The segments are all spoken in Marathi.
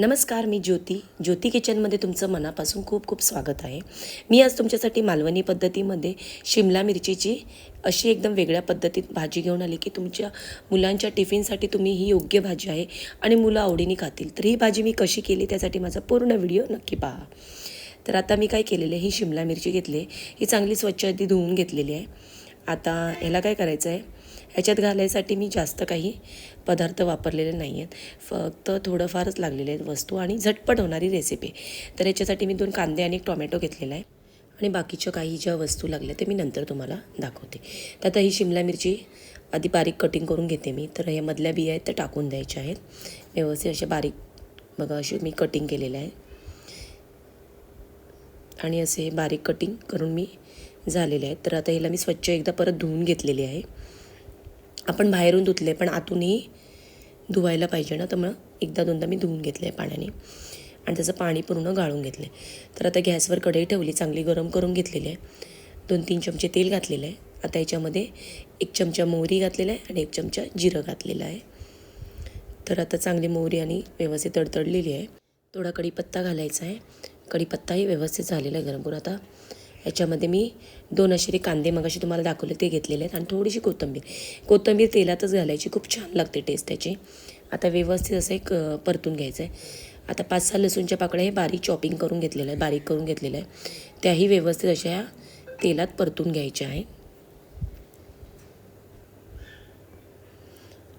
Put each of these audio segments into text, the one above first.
नमस्कार मी ज्योती. ज्योती किचनमध्ये तुमचं मनापासून खूप खूप स्वागत आहे. मी आज तुमच्यासाठी मालवणी पद्धतीमध्ये शिमला मिरचीची अशी एकदम वेगळ्या पद्धतीत भाजी घेऊन आली की तुमच्या मुलांच्या टिफिनसाठी तुम्ही ही योग्य भाजी आहे आणि मुलं आवडीने खातील. तर ही भाजी मी कशी केली त्यासाठी माझा पूर्ण व्हिडिओ नक्की पहा. तर आता मी काय केलेलं आहे ही शिमला मिरची घेतली आहे. ही चांगली स्वच्छ आधी धुवून घेतलेली आहे. आता ह्याला काय करायचं आहे? ह्याच्यात घालायसाठी मी जास्त काही पदार्थ वापरलेले नाही आहेत फक्त थोडंफारच लागलेले आहेत वस्तू आणि झटपट होणारी रेसिपी तर याच्यासाठी मी दोन कांदे आणि एक टोमॅटो घेतलेला आहे. आणि बाकीच्या काही ज्या वस्तू लागल्या ते मी नंतर तुम्हाला दाखवते. तर आता ही शिमला मिरची आधी बारीक कटिंग करून घेते मी. तर ह्या मधल्या बिया आहेत त्या टाकून द्यायच्या आहेत. व्यवस्थित असे बारीक बघा अशी मी कटिंग केलेलं आहे. आणि असे बारीक कटिंग करून मी झालेले आहेत. तर आता हिला मी स्वच्छ एकदा परत धुवून घेतलेली आहे. आपण बाहेरून धुतले पण आतूनही धुवायला पाहिजे ना. तर मग एकदा दोनदा मी धुवून घेतले आहे पाण्याने. आणि त्याचं पाणी पूर्ण गाळून घेतले तर आता गॅसवर कढई ठेवली चांगली गरम करून घेतलेली आहे. दोन तीन चमचे तेल घातलेलं आहे. आता याच्यामध्ये एक चमचा मोहरी घातलेला आहे आणि एक चमचा जिरं घातलेलं आहे. तर आता चांगली मोहरी आणि व्यवस्थित तडतडलेली आहे. थोडा कढीपत्ता घालायचा आहे. कढीपत्ताही व्यवस्थित झालेला आहे गरम करून. आता याच्यामध्ये मी दोन असे कांदे मग असे तुम्हाला दाखवले ते घेतलेले आहेत. आणि थोडीशी कोथिंबीर. कोथिंबीर तेलातच घालायची खूप छान लागते टेस्ट त्याची. आता व्यवस्थित असं एक परतून घ्यायचं आहे आता पाच सहा लसूणच्या पाकळ्या हे बारीक चॉपिंग करून घेतलेलं आहे बारीक करून घेतलेलं आहे त्याही व्यवस्थित अशा तेलात परतून घ्यायच्या आहे.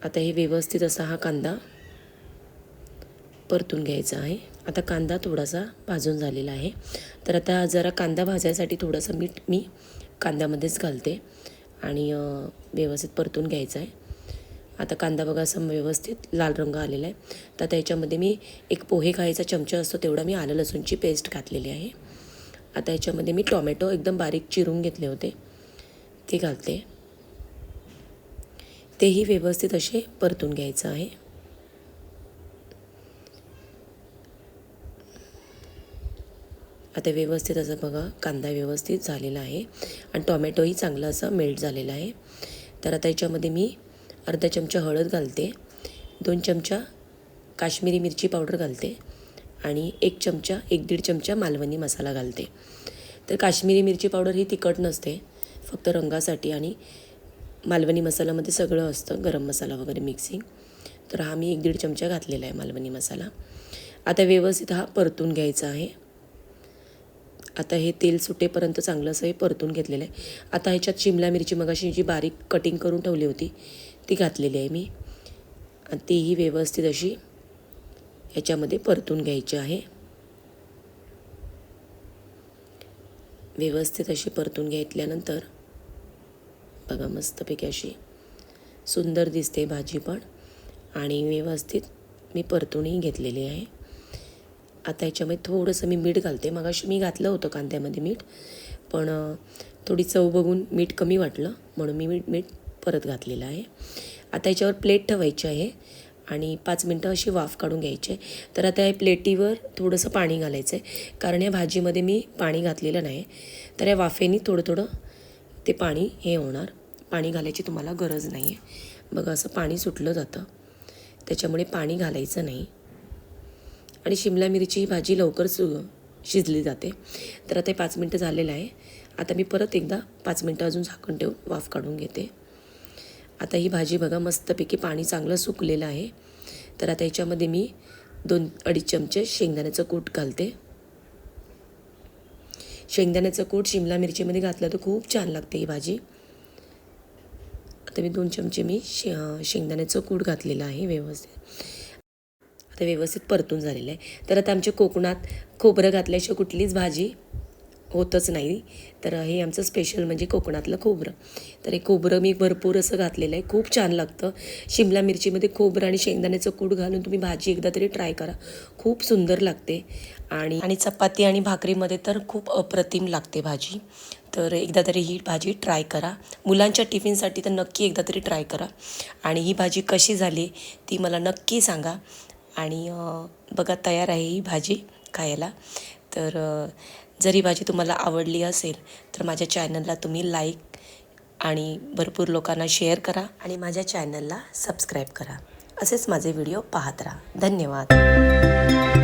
आता हे व्यवस्थित असा हा कांदा परतून घ्यायचा आहे. आता कांदा थोडासा भाजून झालेला आहे. तर आता जरा कांदा भाजायसाठी थोडंसं मीठ मी कांद्यामध्येच घालते आणि व्यवस्थित परतून घ्यायचं आहे. आता कांदा बघा असं व्यवस्थित लाल रंग आलेला आहे. तर त्याच्यामध्ये मी एक पोहे खायचा चमचा असतो तेवढा मी आलं लसूणची पेस्ट घातलेली आहे. आता याच्यामध्ये मी टॉमॅटो एकदम बारीक चिरून घेतले होते. ते घालते. तेही व्यवस्थित असे परतून घ्यायचं आहे. आता व्यवस्थित असं बघा कांदा व्यवस्थित झालेला आहे आणि टॉमॅटोही चांगलं असं मेल्ट झालेलं आहे. तर आता याच्यामध्ये मी अर्धा चमचा हळद घालते दोन चमचा काश्मीरी मिरची पावडर घालते आणि एक चमचा एक दीड चमचा मालवणी मसाला घालते. तर काश्मीरी मिरची पावडर ही तिखट नसते फक्त रंगासाठी आणि मालवणी मसाल्यामध्ये सगळं असतं गरम मसाला वगैरे मिक्सिंग. तर हा मी एक दीड चमचा घातलेला आहे मालवणी मसाला. आता व्यवस्थित हा परतून घ्यायचा आहे. आता हे तेल सुटेपर्यंत चांगलं असं हे परतून घेतलेलं आहे. आता ह्याच्यात शिमला मिरची मगाशी जी बारीक कटिंग करून ठेवली होती ती घातलेली आहे मी. आणि तीही व्यवस्थित अशी ह्याच्यामध्ये परतून घ्यायची आहे. व्यवस्थित अशी परतून घेतल्यानंतर बघा मस्तपैकी अशी सुंदर दिसते भाजी पण. आणि व्यवस्थित मी परतूनही घेतलेली आहे. आता याच्यामध्ये थोडंसं मी मीठ घालते. मग अशी मी घातलं होतं कांद्यामध्ये मीठ पण थोडी चव बघून मीठ कमी वाटलं म्हणून मी मीठ मीठ परत घातलेलं आहे. आता याच्यावर प्लेट ठेवायची आहे आणि पाच मिनटं अशी वाफ काढून घ्यायची आहे. तर आता या प्लेटीवर थोडंसं पाणी घालायचं आहे कारण या भाजीमध्ये मी पाणी घातलेलं नाही. तर या वाफेने थोडं थोडं ते पाणी हे होणार. पाणी घालायची तुम्हाला गरज नाही आहे बघा असं पाणी सुटलं जातं. त्याच्यामुळे पाणी घालायचं नाही. आणि शिमला मिरची ही भाजी लवकर सु शिजली जाते. तर आता हे पाच मिनटं झालेलं आहे. आता मी परत एकदा पाच मिनटं अजून झाकण ठेवून वाफ काढून घेते. आता ही भाजी बघा मस्तपैकी पाणी चांगलं सुकलेलं आहे. तर आता याच्यामध्ये मी दोन अडीच चमचे शेंगदाण्याचं कूट घालते. शेंगदाण्याचं कूट शिमला मिरचीमध्ये घातलं तर खूप छान लागते ही भाजी. आता मी दोन चमचे मी शे शेंगदाण्याचं कूट घातलेलं आहे व्यवस्थित. आता व्यवस्थित परतून झालेलं आहे. तर आता आमच्या कोकणात खोबरं घातल्याशिवाय कुठलीच भाजी होतच नाही. तर हे आमचं स्पेशल म्हणजे कोकणातलं खोबरं. तर हे खोबरं मी भरपूर असं घातलेलं आहे. खूप छान लागतं. शिमला मिरचीमध्ये खोबरं आणि शेंगदाण्याचं कूट घालून तुम्ही भाजी एकदा तरी ट्राय करा. खूप सुंदर लागते. आणि आणि चपाती आणि भाकरीमध्ये तर खूप अप्रतिम लागते भाजी. तर एकदा तरी ही भाजी ट्राय करा. मुलांच्या टिफिनसाठी तर नक्की एकदा तरी ट्राय करा. आणि ही भाजी कशी झाली ती मला नक्की सांगा. आणि बघा तयार आहे ही भाजी खायला. तर जर ही भाजी तुम्हाला आवडली असेल तर माझ्या चॅनलला तुम्ही लाईक आणि भरपूर लोकांना शेअर करा आणि माझ्या चॅनलला सबस्क्राईब करा. असेच माझे व्हिडिओ पाहत राहा. धन्यवाद.